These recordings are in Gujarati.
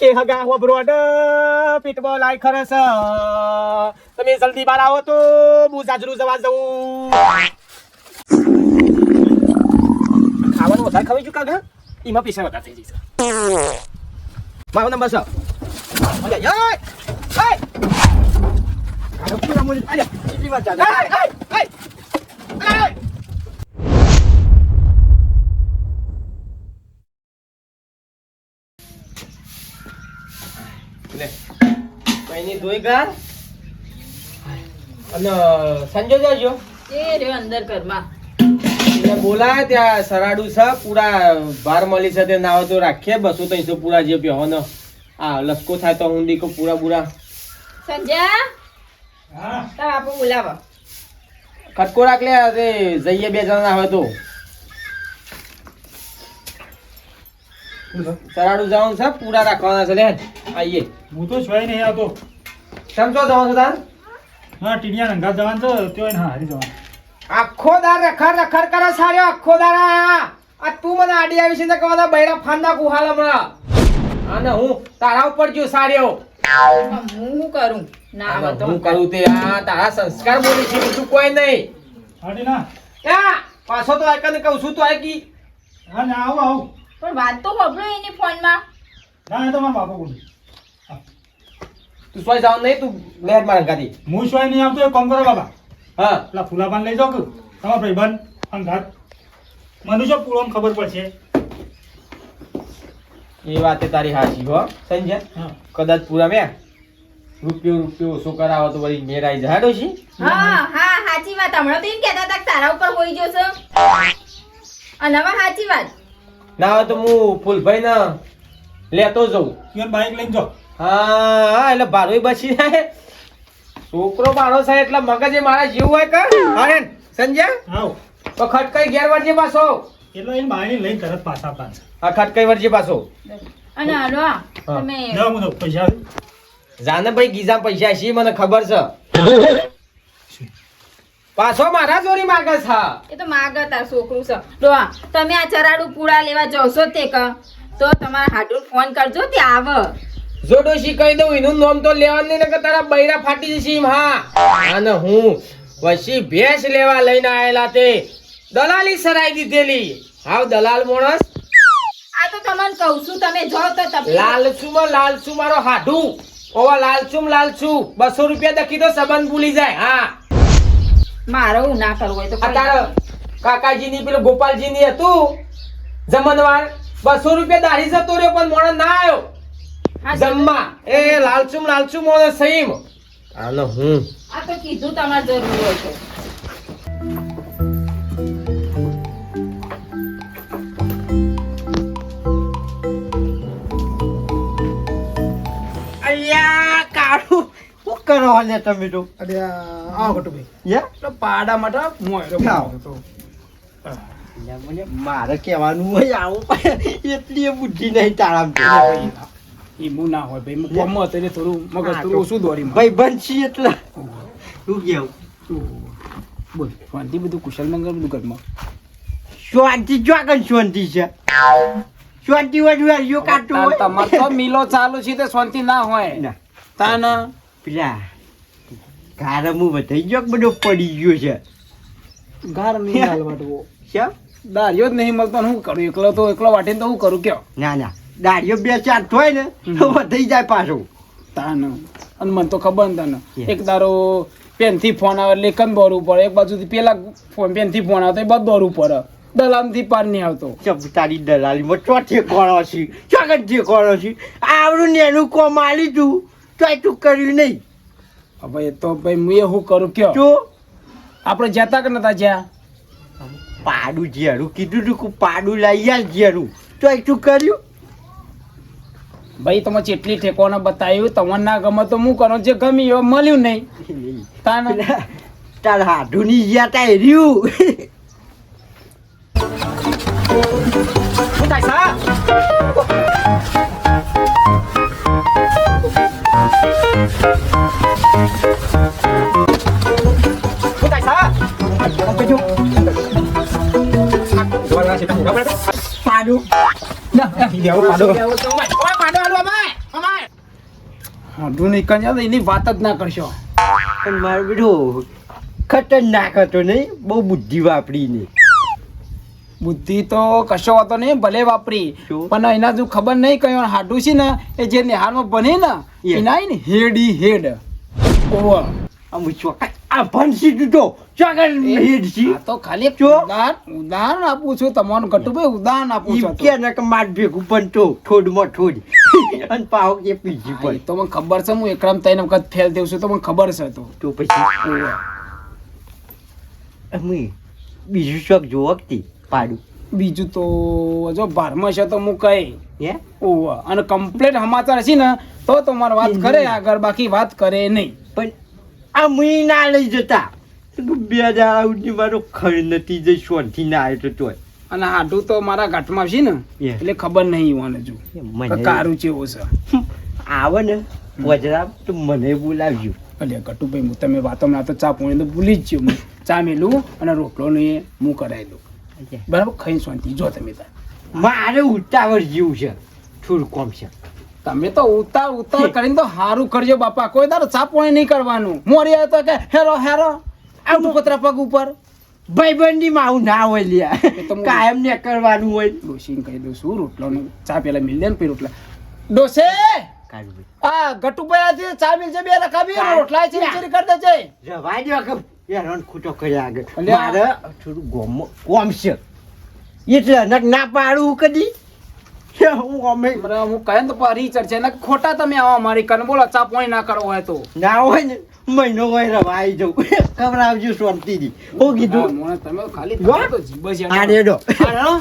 કે હગા હો બ્રોડ પીટબો લાઈ ખરસ. તમે જલ્દી બહાર આવો તો હું જાજરૂ જવા જઉં. ખાવાનું વધારે ખવાઈ ચુકા ગા એમાં પૈસા વધારે થઈ જશે. મારો નંબર છે. કેટલી વાર ચાલે એ એ એ લે કઈની ધોઈ ગા અને સંજો જાજો. એ રે અંદર ઘરમાં. એને બોલાય ત્યાં સરાડું છે પૂરા બાર મળી છે તે નાવ તો રાખીએ બસો ત્રણસો પૂરા જે પ્યો ને. આ લસકો થાય તો ઊંડી કો પૂરા પૂરા સંજય? તાર બાપુ બોલાવો. ખટકો રાખ લે અરે જઈએ બે જણા હોય તો. સરાડું જવાનું છે પૂરા રાખવાના છે લે આઈએ. હું તો જોઈ નહીં આવતો. સમજો જવાનું છો તાર? હા ટીનિયા રંગા જવાનું તો ત્યાં હા હારી જવાનું. આખો દાર રખડ રખડ કરે સાર્યો આખો દાર આ આ તું મને આડી આવી છે ને કહેવાના બૈરા ફાંદા કુહાલ હમણાં. અને હું તારા ઉપર જો સાર્યો હું શું કરું? ના તો હું કરું તે આ તારા સંસ્કાર બોલી છે બીજું કોઈ નહીં. હાડી ના. ક્યાં પાછો તો આકને કહું છું તો આકી હા ના આવું આવો. પણ વાત તો સાંભળો એની ફોનમાં. ના એ તો મારા બાપા બોલું. તું સોય જાવ નહીં તું લેર માર ગાડી. હું સોય નહીં આવતો એ કામ કરો બાબા. હા. પેલા ફૂલાબાન લઈ જાઓ કે? તમારા ભાઈબંધ અંગાત મને જો પૂરો ખબર પડશે? એ વાતે તારી હાચી હો સંજય. હા. કદાચ પૂરા મેં રૂપિયો રૂપિયો ઓછો કરાવો તો વળી મેરાઈ જાડો છે હા હા સાચી વાત. હમણાં તો એમ કહેતા તક તારા ઉપર હોઈ જશે. છે અને હવે સાચી વાત. ના હોય તો હું ફૂલભાઈ ને લેતો જઉં. બાઈક લઈને જાઓ. હા હા, એટલે ભારોય બચી જાય. છોકરો મારો છે એટલે મગજે મારા જીવ હોય કે? હા સંજય આવ. તો ખટકાઈ ઘેર વળજે પાછો. એટલે એને બાઈને લઈને તરત પાછા પાછા આ ખટકાઈ વળજે પાછો. અને હાલો તમે જાઓ મને પૈસા? જાને ભાઈ ગીઝા પૈસા છે મને ખબર છે. પાછો મારા ચોરી માગે છે. એ તો માગ તાર છોકરું છે. તો તમે આ ચરાડું પૂળા લેવા જશો તે ક? તો તમારા હાટું ફોન કરજો તે આવે. જો ડોશી કહી દઉં એનું નામ તો લેવાનું નહીં કે તારા બૈરા ફાટી જશે એમ હા. અને હું પછી ભેંસ લેવા લઈને આયેલા તે દલાલી સરાઈ દીધેલી. હાવ દલાલ માણસ. આ તો તમને કહું છું તમે જો તો તમે. લાલચુમાં લાલચુ મારો હાડું. ઓવા લાલચુમ લાલચુ બસો રૂપિયા દખી તો સંબંધ ભૂલી જાય હા. મારો ના કરવો હોય તો તારા કાકાજીની પેલું ગોપાલજીની હતું. જમનવાર બસો રૂપિયા દાઢી જતો રહ્યો પણ મોણસ ના આવ્યો જમવા એ લાલચુમ લાલચુમ મોણસ સહીમ આનો હું? આ તો કીધું તમારે જરૂર હોય છે અલ્યા કાળું. શું કરો ને તમે તો? અરે આવો ગટુભાઈ યા? પાડા માટે મોયરો ખાઓ. તો મારે કહેવાનું હોય આવું એટલી બુદ્ધિ નહીં તારામાં ઈમું ના હોય ભાઈ ગમત એટલે થોડું મગજ થોડું ઓછું દોડી ભાઈ બનશી એટલે. શું કેવું બોલ શાંતિ બધું કુશલ મંગળ બધું ઘરમાં શાંતિ જોગન શાંતિ છે? શાંતિ વધુ હરિયો કાટું હોય. તમારે તો મિલો ચાલુ છે તે શાંતિ ના હોય. તાન? પેલા ગારમું વધાઈ ગયો કે બધો પડી ગયો છે? ગાર નહીં હાલવાટવો છે દાર્યો જ નહીં મળતો હું કરું? એકલો તો એકલો વાટીને તો હું કરું કયો? ના ના. દાડિયો બે ચાર થોય ને તો વધાઈ જાય પાછું. તાન. અને મને તો ખબર ને તને. એક તારો પેનથી ફોન આવે એટલે કમ દોરવું પડે એક બાજુથી પેલા ફોન પેનથી ફોન આવતો એ બધું દોરવું પડે દલામથી પાર નહીં આવતો. તારી દલાલીમાં ચોથે કોણો છે ચોગન જે કોણો છે આવડું ને એનું કોમ આલી તું. તોય તું કર્યું નહીં. હવે તો ભાઈ હું એ શું કરું? કયો? તો આપણે જતા કે નતા જ્યાં? પાડું ઝેરું. કીધું તું પાડું લઈ આલ ઝેરું. તોય તું કર્યું? ભાઈ તમે જેટલી ઠેકોને બતાવ્યું તમને ના ગમે તો હું કરો. જે ગમી એ મળ્યું નહીં. તાન તાર તાર હાડુની ગયા તા રહ્યું. પાડું. પાડો. નહીં કન્યા તો એની વાત જ ના કરશો. પણ મારો બેટો ખતરનાક હતો નહીં બહુ બુદ્ધિ વાપરી ને. બુદ્ધિ તો કશો હતો નહીં ભલે વાપરી. પણ એના જો ખબર નહીં કયો હાડું છે ને એ જે નિહાળમાં બને ને એના ને હેડી હેડ. ઓવા આમ ચોકા આ ભણસી તું તો. હેડસી તો ખાલી ઉદાહરણ ઉદાહરણ આપું છું તમને ગટુભાઈ ઉદાહરણ આપું છું કે કે ભેગું પણ તો થોડમાં થોડી અને પાવ કે પીજી પણ. તો મને ખબર છે હું એકરામ વખત ફેલ થયું છું તો મને ખબર છે તો. તો પછી અમે બીજું શોખ જોવો કે પાડું? બીજું તો જો બારમા છે તો હું કહી હે? ઓવા. અને કમ્પ્લેટ સમાચાર છે ને તો તમારે વાત કરે આગળ બાકી વાત કરે નહીં. આ મુઈ ના લઈ જતા. બે દાડા સુધી મારો ખર નથી જઈ શોનથી ના આવ્યો તો અને હાડું તો મારા ઘાટમાં છે ને એટલે ખબર નહીં હોવાને જો. કારું છે. એવું છે આવે ને વજરા તો મને બોલાવજો. અલ્યા કટુભાઈ હું તમે વાતો ના તો ચા પોણી તો ભૂલી જ છું ચા મેલું અને રોટલો ને હું કરાવી દઉં. બરાબર? ખાઈ શાંતિ જો તમે તાર. મારે ઉતાવળ જેવું છે. થોડું કોમ છે. તમે તો ઉતાર ઉતાર કરીને તો હારું કરજો બાપા. કોઈ તારો ચા પોણી નહીં કરવાનું. મોરી આવે તો કે હેરો હેરો આવું પતરા પગ ઉપર. ભાઈબંધી માં આવું ના હોય લ્યા. તો કાયમ ને કરવાનું હોય. ડોશીને કહી દઉં છું રોટલાનું ચા પેલા મિલ દે ને પછી રોટલા. ડોસે! આ આ ગટુભાઈ આજે ચા મિલ છે બે અને રોટલા છે ચેરી કરી દેજે. જવા દો કે હેરાન ખૂટો કરી આગળ. મારે થોડું ગોમ કોમ છે. એટલે નક ના પાડું કદી. હે, અમે બરાબર હું કહે ને તો પાછી છે ને ખોટા તમે આવો અમારી કન બોલો ચા પોઈ ના કરવો હોય તો. ના હોય ને મહિનો હોય રવા આવી જાઉં. આવજો શાંતિથી. હું હા, કીધું તમે ખાલી તો જીભ જ આ રેડો. રેડો.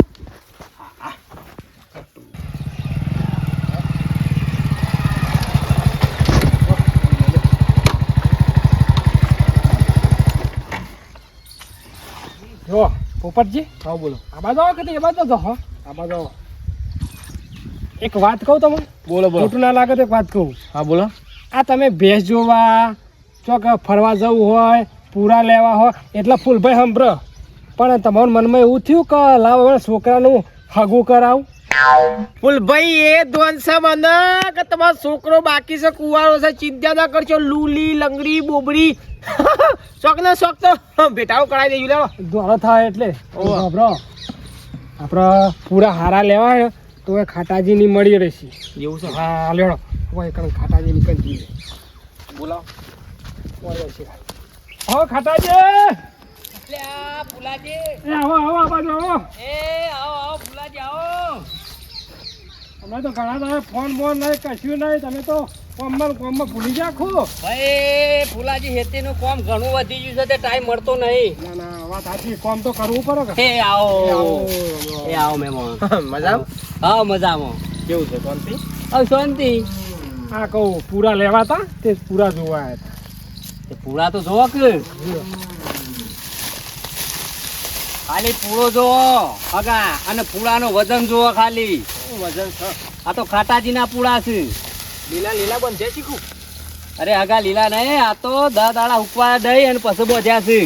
જો પોપટજી હા બોલો. આ બાજુ આવો કે એ બાજુ જો હો. આ બાજુ આવો. એક વાત કહું તમને? બોલો બોલો. ખોટું ના લાગે તો એક વાત કહું. હા બોલો. આ તમે ભેંસ જોવા ચોક ફરવા જવું હોય પૂરા લેવા હોય એટલે ફૂલભાઈ સંભ્ર પણ તમારા મનમાં એવું થયું કે લાવ છોકરાનું હગું કરાવું? ફૂલભાઈ એ દ્વંસ મને કે તમારો છોકરો બાકી છે કુવારો છે ચિંતા ના કરશો લૂલી લંગડી બોબડી. શોખ ને શોખ તો. ભેટાઓ કરાવી દેજો લેવા દ્વારા થાય એટલે. આપડે પૂરા હારા લેવા તો એ ખાટાજીની મળી રહેશે. એવું છે? હા લેડો હોય કારણ ખાટાજી કંઈ બોલાવો. હો ખાટાજી! એ આવો આવો આ બાજુ આવો. અમે તો ઘણા તમે ફોન બોન નહીં કશું નહીં તમે તો કોમમાં કોમમાં ભૂલી જા ખો. ભાઈ ફુલાજી હેતીનું કોમ ઘણું વધી ગયું છે તે ટાઈમ મળતો નહીં. ના ના વાત સાચી કોમ તો કરવું પડે કે. એ આવો. આવો. એ આવો. મેમો મજા હા મજામાં. કેવું છે શાંતિ? હવે શાંતિ. આ કહું પૂરા લેવા તા તે પૂરા જોવા આવ્યા હતા તે પૂરા તો જોવો કે. ખાલી પૂરો જોવો હગા અને પૂળાનો વજન જોવો ખાલી. વજન આ તો ખાટાજીના પૂળા છે. લીલા લીલા બંધ શીખું. અરે આગા લીલા નહીં આ તો દા દાડા ઉકવા દઈ અને પછી બોધ્યા છે.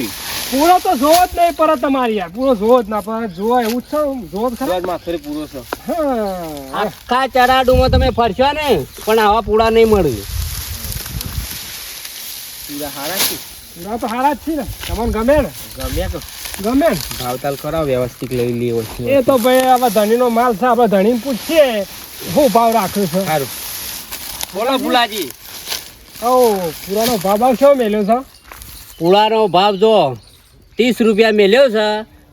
પૂરો તો જોવો જ નહીં પરત તમારી યાર પૂરો જોવો જ ના પણ જોવો એવું છે જોવો જ ખરા. માથે પૂરો છે. આખા ચરાડુમાં તમે ફરશો ને પણ આવા પૂળા નહીં મળે. પૂરા હારા છે. પૂરા તો હારા જ છે ને તમને ગમે ને? ગમે તો. ગમે ભાવતાલ કરાવ વ્યવસ્થિત લઈ લેવો એ તો ભાઈ હવે ધણીનો માલ છે આપણે ધણી પૂછીએ શું ભાવ રાખ્યો છે. સારું. બોલો ભુલાજી. ઓ પુરાનો ભાવ ભાવ શું મેલ્યો છે? પુળાનો ભાવ જો ત્રીસ રૂપિયા મેલ્યો છે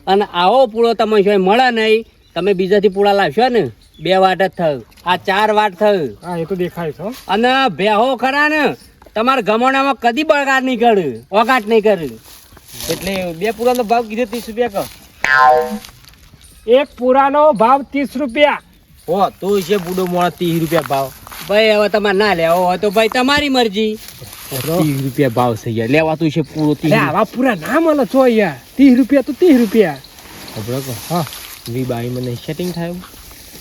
અને આવો પૂળો તમે શું મળે નહીં તમે બીજાથી પૂળા લાવશો ને. બે વાટ જ થયું. આ ચાર વાટ થયું. હા એ તો દેખાય છે હો. અને ભેહો ખરા ને તમારા ગમણામાં કદી બગાડ નહીં કરે ઓગાટ નહીં કરે એટલે બે પૂરાનો ભાવ કીધો ત્રીસ રૂપિયા કહો. એક પૂરાનો ભાવ ત્રીસ રૂપિયા. હો તો છે બુડો મોડા ત્રીસ રૂપિયા ભાવ. ભાઈ હવે તમારે ના લેવો હોય તો ભાઈ તમારી મરજી. ત્રીસ રૂપિયા ભાવ છે યાર લેવાતું છે પૂરો ત્રીસ આવા પૂરા ના મળે છો યાર ત્રીસ રૂપિયા તો ત્રીસ રૂપિયા. ખબર કહો હા. વી બાઈ મને સેટિંગ થાય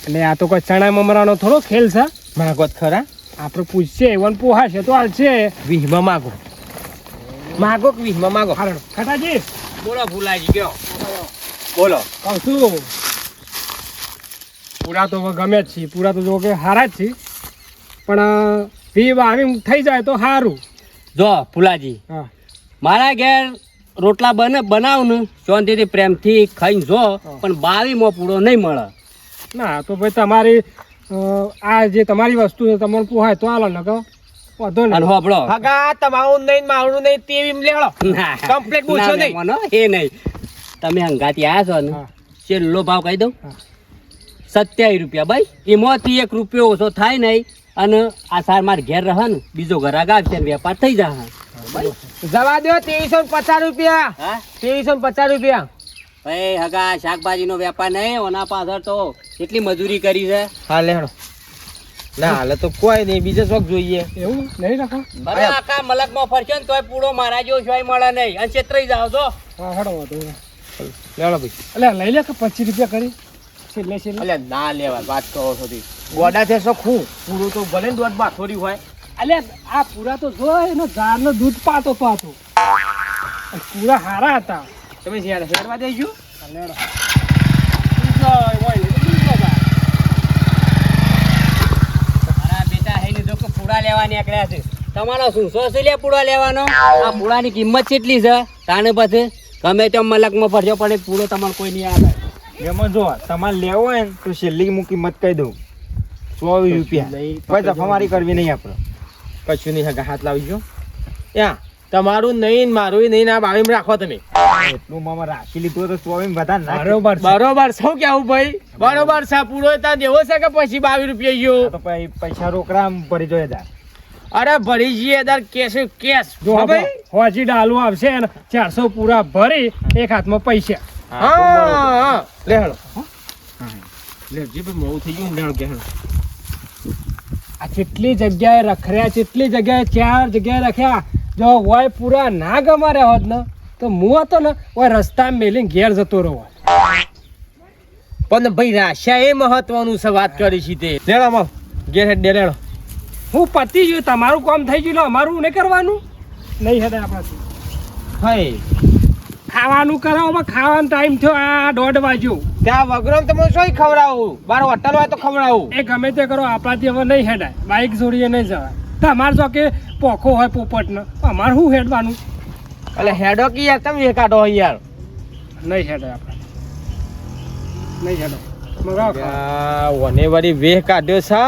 એટલે આ તો કોઈ ચણા મમરાનો થોડો ખેલ છે. માગો ખરા? આપણે પૂછશે એવન પોહાશે તો હાલશે. વીહમાં માગો. માગો કે વીહમાં માગો? ખાટાજી બોલો ભૂલાજી ગયો બોલો. કહું છું. પૂરા તો ગમે જ છે. પૂરા તો જો કે હારા જ છે. પણ ફી વાવી થઈ જાય તો સારું જો ફુલાજી હા. મારા ઘેર રોટલા બને બનાવ ને શાંતિથી પ્રેમથી ખાઈને જો પણ બાવીમાં પૂરો નહીં મળે. ના તો ભાઈ તમારી આ જે તમારી વસ્તુ છે તમારું પોહાય તો હાલો નકો વાંધો અને નહીં હગા તમારું નહીં મારું નહીં તેવી લેવડો. ના. ના, ના, નહીં. મનો, એ નહીં. તમે હંગાતી આવ્યા છો ને. છેલ્લો ભાવ કહી દઉં. સત્યાવીસ રૂપિયા ભાઈ. એમાંથી એક રૂપિયો ઓછો થાય નહીં. અને આ સાર માર ઘેર રહે ને બીજો ઘરાક આવશે વેપાર થઈ જાય જવા દો ત્રેવીસો પચાસ રૂપિયા. હા? ત્રેવીસો પચાસ રૂપિયા. ભાઈ હગા શાકભાજીનો વેપાર નહીં ઓના પાછળ તો કેટલી મજૂરી કરી છે? હા લેણો ના હાલે તો કોઈ નહીં બીજે શોખ જોઈએ. એવું? નહીં રાખો. અરે. આખા મલકમાં ફરશે ને તોય પૂરો મારા જેવો જોઈ મળે નહીં. અને છેતરાઈ જાવ તો હા હડો વાંધો નહીં. ભાઈ. એટલે લઈ લે કે પચીસ રૂપિયા કરી? છેલ્લે છેલ્લે. અલ્યા ના લેવા વાત કહો છો તી. ગોડા છે શું પૂરું તો ભલે દોઢ બાથોરી હોય. અલે આ પૂરા તો જો એનો ઝાડનો દૂધ પાતો પાતો. પૂરા હારા હતા. તમે જ્યારે હેડવા દેજો. પૂડા લેવા નીકળ્યા છે. તમારો શું સો છે પૂડા લેવાનો? આ પૂડાની કિંમત કેટલી છે? તાને પછી ગમે તેમ મલકમાં ફરજો પણ પૂરો તમારે કોઈ નહીં આવે. એમાં જો તમારે લેવો હોય ને તો છેલ્લી હું કિંમત કહી દઉં. ચોવીસ રૂપિયા કોઈ દફામારી કરવી નહીં આપણે. કશું નહીં હગા હાથ લાવજો. ત્યાં તમારું નહીં મારું નહીં ના બાવીમ રાખો તમે. એટલું મામા રાખી લીધું તો ચોવીસ બધા ના બરોબર બરોબર શું કેવું ભાઈ? બરોબર છે પૂરો ત્યાં દેવો છે કે પછી બાવીસ રૂપિયા ગયો તો પૈસા રોકડા ભરી જોઈએ તાર અરે ભરી જઈએ તાર કેશ કેશ. જો ભાઈ હોજી ડાલુ આવશે ને ચારસો પૂરા ભરી એક હાથમાં પૈસા. હા હા. લે હેડો. લેજી ભાઈ મોડું થઈ ગયું લેણ કે આ કેટલી જગ્યાએ રખર્યા કેટલી જગ્યાએ ચાર જગ્યાએ રખ્યા. જો હોય પૂરા ના ગમાર્યા હોત ને તો હું હતો ને હોય રસ્તા મેલીને ઘેર જતો રહો. પણ ભાઈ રાશિયા એ મહત્વનું છે વાત કરી છે તે. લેણો માં ઘેર હેડ લેણો હું પતી ગયું તમારું કામ થઈ ગયું અમારું નહીં કરવાનું? નહીં હેડે આપણાથી. હાય ખાવાનું કરાવવામાં ખાવાનો ટાઈમ થયો આ દોઢ વાગ્યો. ત્યાં વગરો તમે શું ખવડાવું? બાર હોટલ હોય તો ખવડાવું. એ ગમે તે કરો આપણાથી હવે નહીં હેડાય. બાઇક જોડીએ નહીં જવાય. તમારે જો કે પોખો હોય પોપટનો અમારે શું હેડવાનું? એટલે હેડો કે યાર તમે કાઢો યાર. નહીં હેડાય આપણે. નહીં હેડો વને વાળી વેહ કાઢ્યો છે.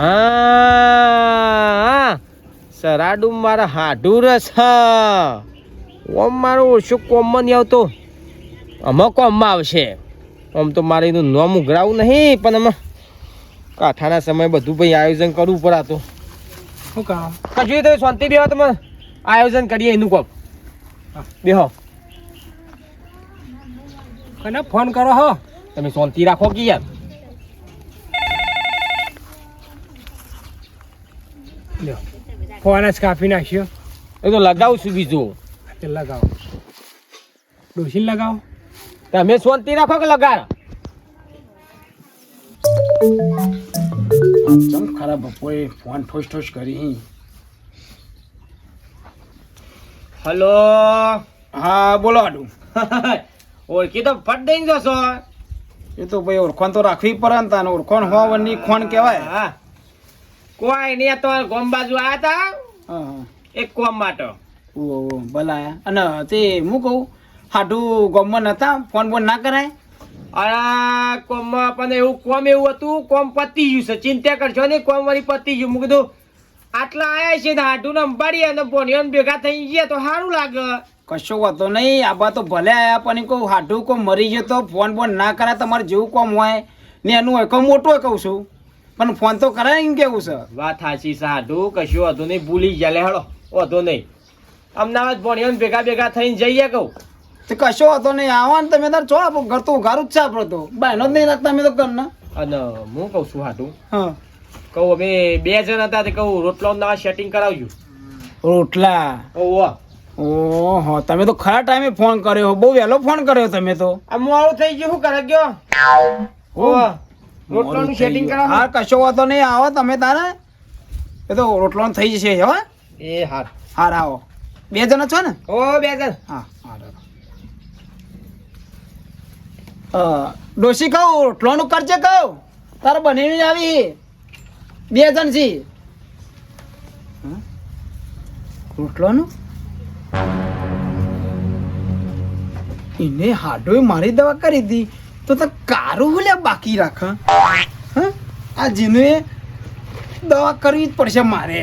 હા સરાડુ મારા હાડું રસ ઓમ મારો ઓછું કોમમાં નહીં આવતો. આમાં કોમમાં આવશે. આમ તો મારે એનું નોમ ઉઘરાવું નહીં પણ આમાં કાંઠાના સમય બધું ભાઈ આયોજન કરવું પડે તો. શું કામ? કશું તમે શાંતિ બેહો તમે આયોજન કરીએ એનું કોમ. બેહો. કને ફોન કરો હો. તમે શાંતિ રાખો કે યાર? લ્યો ફોન જ કાપી નાખ્યો. એ તો લગાવું છું બીજું. તે લગાવો. ડોસીને લગાવો. તમે શાંતિ રાખો કે લગાડ? ચમ ખરાબ બપોરે ફોન ઠોસ ઠોસ કરી હલો? હા બોલો આડું ઓળખી તો ફટ દઈને જશો. એ તો ભાઈ ઓળખાણ તો રાખવી પડે ને તાને. ઓળખાણ હોવાની ખોણ કહેવાય. હા. કોઈ નહીં તો ગોમ બાજુ આવ્યા હતા એક કોમ માટે. ઓ ભલા અને તે હું કહું હાડું ગમમાં નતા? ફોન બોન ના કરાય? અરે કોમમાં પણ એવું કોમ એવું હતું કોમ પતી ગયું છે. ચિંતા કરશો નહીં કોમ વાળી પતી ગયું. મૂકી કીધું આટલા આયા છે ને હાડું અંબાડી અને બોનિયન ભેગા થઈ ગયા તો સારું લાગે. કશો વાતો નહીં આબા તો ભલે આયા પણ કહું હાડું કોમ મરી ગયો તો ફોન બોન ના કરાય તમારે જેવું કોમ હોય ને એનું હોય કોઈ મોટું કહું છું. પણ ફોન તો કરાય એમ કેવું છે? વાત સાચી સાધુ કશું હતું નહીં. ભૂલી ગયા. લે હેડો વાંધો નહીં. અમદાવાદ બોનિયન ભેગા ભેગા થઈને જઈએ કહું. તે કશો હતો નહીં. આવો ને તમે તાર છો આપણું ઘર તો ઉઘારું જ છે આપણો તો. બહેનો જ નહીં રાખતા અમે તો ઘરના. અને હું કહું છું હાટું હા. કહું અમે બે જણ હતા તે કહું રોટલો અમદાવાદ સેટિંગ કરાવજો. રોટલા? ઓહો. ઓહો તમે તો ખરા ટાઈમે ફોન કર્યો. બહુ વહેલો ફોન કર્યો તમે તો. આ મોડું થઈ ગયું. શું કરે ગયો? ઓહો. રોટલાનું સેટિંગ કરાવો હા કશો વાતો નહીં. આવો તમે તારે. એ તો રોટલાનું થઈ જશે હવે એ હાર. હાર આવો. બે જણા છો ને? ઓ બે જણ. હા હા ડોસી કહું રોટલાનું કરજે કહું. તારે બનેવી આવી. બે જણ છે. રોટલાનું? એને હાડોય મારી દવા કરી હતી તો તો કારું હુલ્યા બાકી રાખ આ જીને દવા કરવી જ પડશે મારે.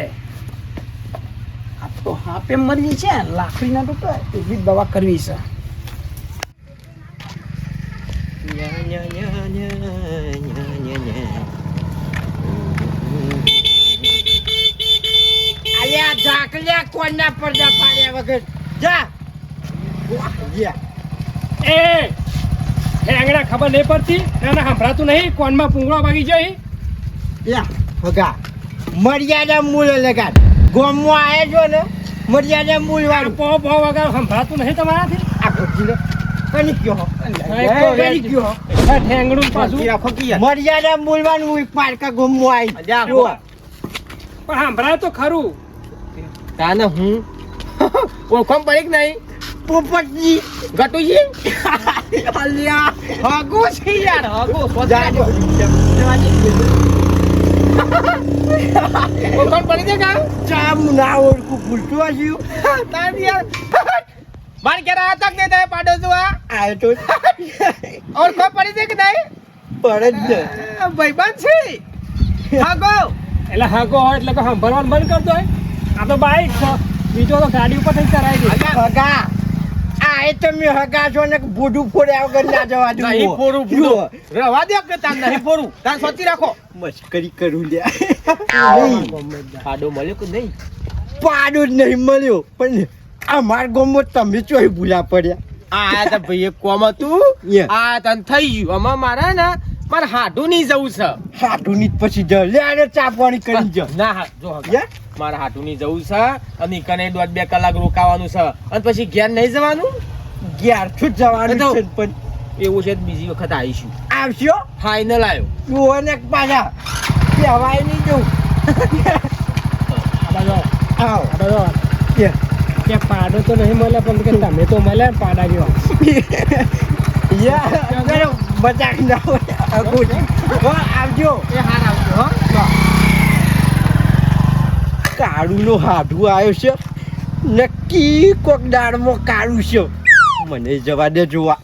આ તો હાપે મરી છે લાકડીના તો એવી દવા કરવી છે. અલ્યા ઝાકલ્યા કોણના પડદા પાડ્યા વગર. જા. એ હેંગડા ખબર નહીં પડતી એને સંભળાતું નહીં કોનમાં પૂંગળો વાગી જાય? યા હગા મર્યાદા મૂળ લગાડ ગોમમાં આયા છો ને મર્યાદા મૂળ વાળું. પો પો વગર સંભળાતું નહીં તમારાથી? આ ભજીને કની ગયો કની ગયો આ ઠેંગડું પાછું. મર્યાદા મૂળ વાળું પારકા ગોમમાં જા, આવી જો. પણ સંભળાય તો ખરું. તાને હું? ઓળખમ પડી કે નહીં? પોપટજી ગટુજી? અલ્યા હગો છે યાર હગો. જાજો. કોણ પડી દે કા ચામ ના ઓળખું ભૂલતું હશું તાર યાર. માર ઘેર આયા તક નહીં તમે પાડો છો આ આયો તો ઓળખો પડી દે કે નહીં? પડે જ ને. ભાઈબંધ છે. હગો. એટલે હગો હોય એટલે કે સંભળવાનું બંધ કરતો હોય આ તો બાઈક છે. બીજો તો ગાડી ઉપર થઈ ચરાઈ દે હગા આ એ તમે હગા છો ને બોડું ફોડ્યા વગર ના જવા દઉં. નહીં ફોડું. ફોડું. રવા દે કે તાર નહીં ફોડું? તાર સોચી રાખો. મસ્કરી કરું લ્યા. પાડો મળ્યો કે નહીં? પાડો જ નહીં મળ્યો. પણ આ માર ગોમો તમે ચોય ભૂલા પડ્યા. આ તો ભાઈ કોમ હતું. આ તન થઈ ગયું. આમાં મારા ને મારે હાડું નહીં જવું છે. હાટું ની પછી જ લે આને ચા પાણી કરી જ. ના હા જો? મારે હાટું નહીં જવું છે અને કને દોઢ બે કલાક રોકાવાનું છે. અને પછી ઘેર નહીં જવાનું? ઘેર છું જવાનું છે પણ. એવું છે બીજી વખત આવીશું. આવશો? ફાઇનલ આવ્યો. તું અને પાછા. કહેવાય નહીં જવું. આવો. કે પાડો તો નહીં મળે પણ કે તમે તો મળે પાડા જેવા. યા મજાક ના હોય. અગું હો આવજો. એ હાર આવજો હો. કાળું નો હાડું આવ્યો છે. નક્કી કોક દાળમાં કાળું છે. મને જવા દે જોવા.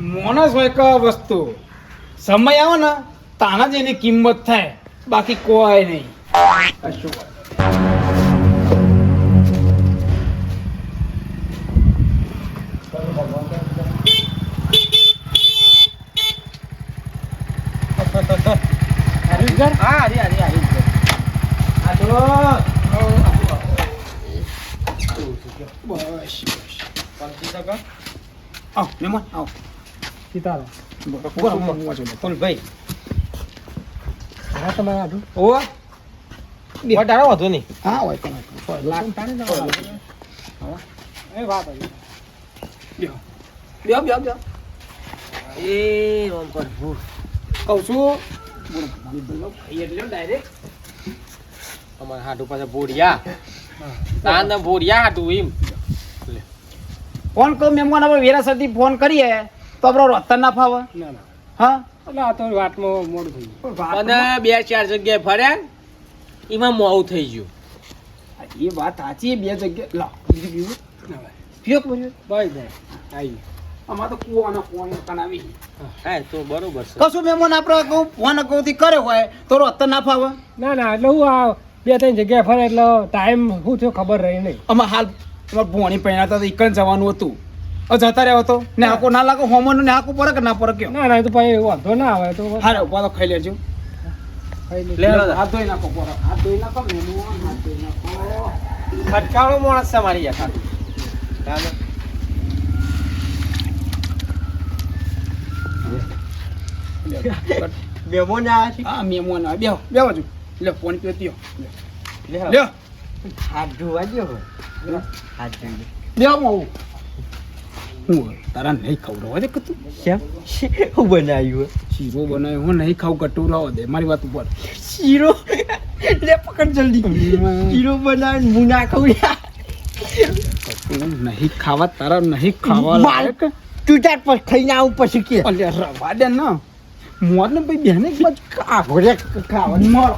માણસ હોય કે વસ્તુ. સમય આવે ને તાના જ એની કિંમત થાય. બાકી કોઈ નહીં. કશું હા તમારે હાડું ઓ વટારો વધુ નહીં. હા હોય પણ લાખ એ વાત એ ઓમ પર ભૂ કહું છું અમારા હાટુ પાસે બોરિયા તાન બોરિયા હાટુ એમ. ફોન કહું મહેમાન આપણે વેરાસરથી ફોન કરીએ તો આપણો રતન ના ફાવે. હા? એટલે આ તો વાતમાં મોડું થઈ ગયું. અને બે ચાર જગ્યાએ ફર્યા એમાં મોવું થઈ ગયું. એ વાત સાચી બે જગ્યાએ લા બીજું પીવું ના ભાઈ. ભાઈ આવી અમારે તો કુવાના ફોન કણાવી હા તો બરોબર છે. કશું મહેમાન આપણે કહું ફોન કહુંથી કર્યો હોય તો રતન ના ફાવે ના ના એટલે હું આ બે ત્રણ જગ્યાએ ફરે એટલે ટાઈમ શું થયો ખબર રહી નહીં. અમારે હાલ અમારે ભોણી પહેણા હતા તો ઈકન જવાનું હતું. જતા રહ્યો હતો ને આખો ના લાગો હોમન ને આખું પડે કે ના પડે કયો ના તો ભાઈ વાંધો ના આવે તો હારે ઊભા તો ખાઈ લેજો. હાથ ધોઈ નાખો હાથ ધોઈ નાખો મહેમાન હાથ ધોઈ નાખો. ખટકાળો માણસ છે મારી યાર. ચાલો. મેમો ના આવે છે. હા મહેમાન આવે બેહો બેહો જો. લે ફોન પીઓ ત્યો લે હાથ ધોવા જો હાથ ધોઈ બેહો હું હું તારા નહીં ખવડાવવા દે કતું. કેમ શું બનાવ્યું શીરો બનાવ્યો હું નહીં ખાવ દે. મારી વાત ઉપર. શીરો? લે પકડ જલ્દી. શીરો બનાવીને હું ના ખાઉં. નહીં ખાવા તારા નહીં ખાવા તું તાર પર ખાઈને આવું પછી કે. રવા દે ના. મોત ને ભાઈ બેને એક બાજુ કાઢો રે ખાવાની મારો.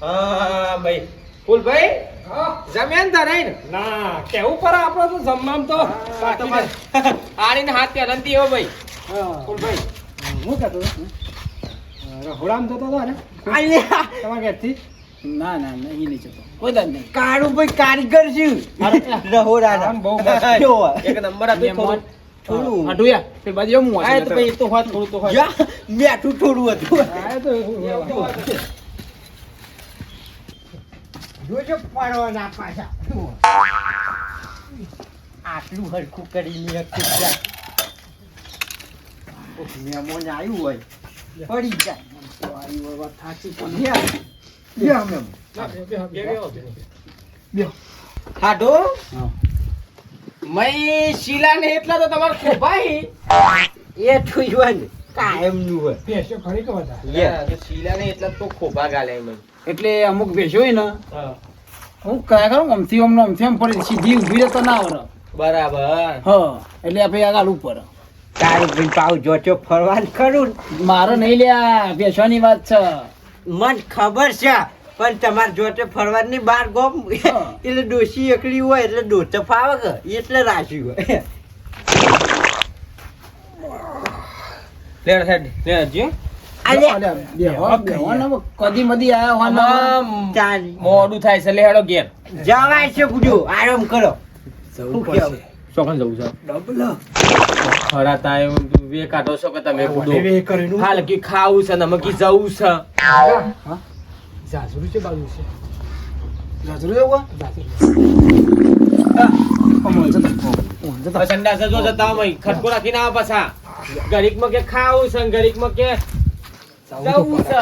હા ભાઈ. ફૂલભાઈ જમ્યા ને તારે ના કેવું પર આપણે તો જમવામ તો? આડીને હાથ ત્યાં રંતી હો ભાઈ. હા. ફૂલભાઈ હું કહેતો હતો? રહોડામાં જતો હતો ને તમારે તમારા ઘરથી? ના ના ના નહીં જતો. કોઈ દાદ નહીં. કાળું ભાઈ કારીગર છે. રહોડાના આમ બહુ એક નંબર હતું થોડું. થોડું. તે બાજુ હું આ તો ભાઈ તો હોત થોડું તો હોત મેઠું થોડું હતું. આ તો જોજો પડવાના પાછા. આટલું હરખું કરીને ત્યાં. આવ્યું હોય. પડી જાય. આવ્યું હોય વાત પણ. બે- બે- બે- બે. મય શીલા ને એટલા તો તમારે ખોભાઈ. એ ને હોય ભેંસો ખરી કે બધા શીલા ને એટલા તો ખોભા ગાલે મને એટલે અમુક ભેસો હોય ને હું. કયા કરું અમથી આમ અમથી અમ પડે સીધી ઊભી રહે તો ના આવડે બરાબર. હ એટલે આપણે આગળ ઉપર. તારું પાવ જોચો ફરવાનું ખરું મારો નહીં લ્યા ભેસવાની વાત છે. મન ખબર છે પણ તમારે જોતે ફરવાની બાર ગોમ એટલે ડોસી એકલી હોય એટલે ડોચો ફાવે કે એટલે રાશી હોય. લેડ હેડ લેડ જી. મોડું થાય છે લેડો ઘેર. જવાય છે ગુડુ આરામ કરો? ચોકન જવું છે. ડબલો. ખરા તાય વે કાઢો છો કે તમે બુડો? હાલ કે ખાવું છે ને મકી જવું છે. જાજરું છે બાજુ છે. જાજરું એવું જતો. સંડાસ જો જતા મય ખટકો રાખીને આવ પાછા. ગરીકમાં કે ખાવું છે ગરીકમાં કે જવું છે.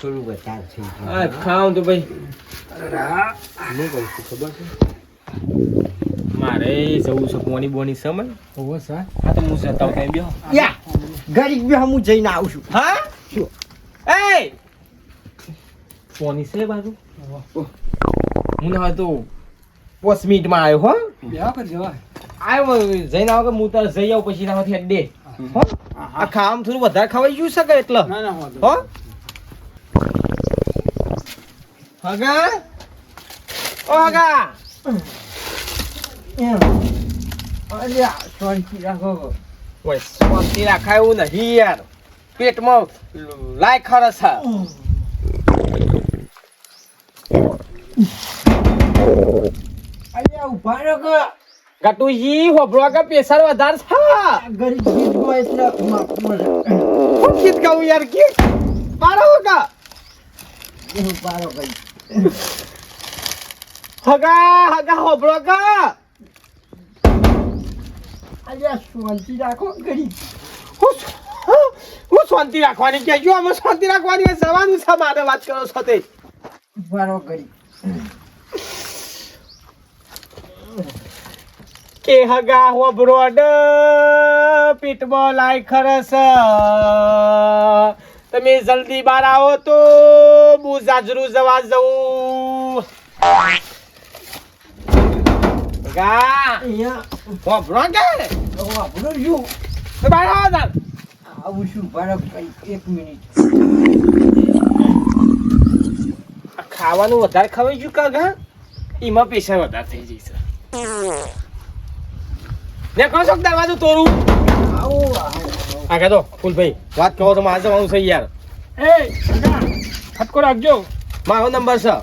થોડું તો થઈ મારે જવું છે કોની બોની સમય ઓહો સા હા તો હું જતા કઈ બેહો. યા, ગરીબ બી હું જઈને આવું છું. હા? શું? એ કોની છે બાજુ? હું ના તો પોસ મિનિટમાં આવ્યો હો. બેહો કર જવા આવ્યો જઈને આવો કે હું તાર જઈ આવું પછી ના દે હો. આ ખામ થોડું વધારે ખવાઈ ગયું છે કે એટલે? ના ના હો. હગા? ઓ હગા! અલ્યા, શાંતિ રાખો. ઓય. શાંતિ રાખાય એવું નહીં યાર. પેટમાં લાય ખરસ. છે અલ્યા ઊભા રહો કે. ગટુજી હોભળવા કે પ્રેશર વધારે છે. ગરીબ ગીત હોય એટલે માફ મળે. હું ગીત ગાઉં યાર ગીત મારો હગા એવું પાડો ભાઈ. હગા હગા હોભળવા કા અલ્યા, શાંતિ રાખો ગરીબ હું શાંતિ રાખવાની કે જો અમે શાંતિ રાખવાની જવાનું છે મારે વાત કરો છો તે? રહો કે હગા હો બ્રોડ પીઠમાં લાય ખરસ. તમે જલ્દી બહાર આવો તો હું જાજરૂ જવા જઉં. ગા. બ્રો કે? વાપરો છું બહાર આવો તાર આવું છું રહો એક મિનિટ. ખાવાનું વધારે ખવાઈ ગયું કા એમાં પૈસા વધારે થઈ જશે ને કહો છો દરવાજો તોડું? આવું. આ તો ફૂલભાઈ વાત કહો તો મારે જવાનું છે યાર. એ ફટકો રાખજો. મારો નંબર છે.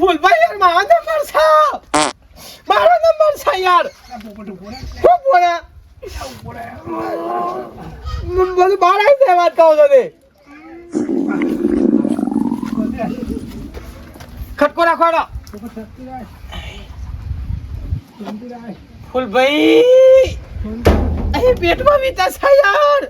ફૂલભાઈ યાર મારો નંબર છે. મારો નંબર છે યાર. શું બોલે? બધું બહાર આવી જાય વાત કહો તે. ખટકો રાખવાનો ફૂલભાઈ અહીં પેટમાં વીતા છે યાર.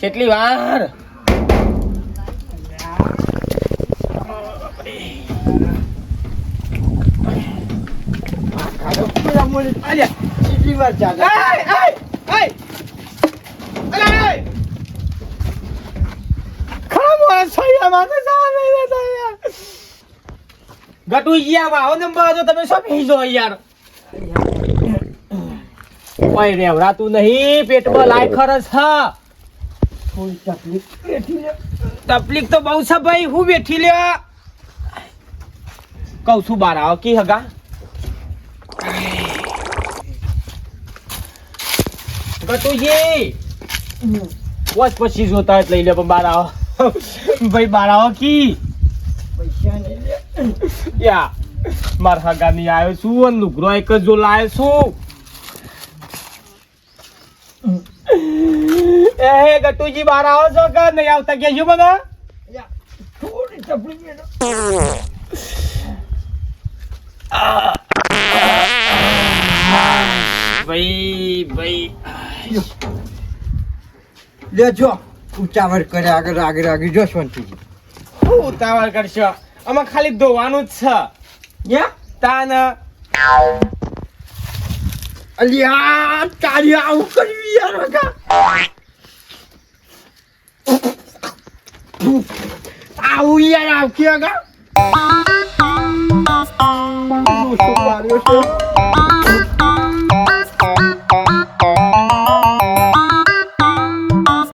કેટલી વાર? કેટલી વાર ચાલે એય, એય, એય! અલા, એય! ખરા માણસ છે યાર, માથે સામે રહેતા યાર. ગટુજી, આ મારો નંબર હતો તમે શું બેસી જાઓ યાર? ઓય રેવરાતું નહીં પેટમાં લાય ખરસ હા. તકલીફ તો બહુ છે ભાઈ હું બેઠી લે કઉ છું બાર આવો કી હગા. ગટુજી વસ પછી જોતા લઈ લે પણ બાર આવો. ભાઈ બાર આવો કી? યા માર હગા ની આવ્યો છું અને લુગરો એક જ જો લાયો છું. એ ગટુજી બાર આવો છો કે નહીં આવતા કહેજો બધા? થોડી તકલીફ બેઠો ભાઈ ભાઈ. લેજો. ઉતાવળ કરે આગળ આગળ આગળ. જો ઉતાવળ કરશો. આમાં ખાલી ધોવાનું જ છે. યા તાન અલ્યા તારી આવું કર્યું યાર વગા. આવું યાર આવતી વગા.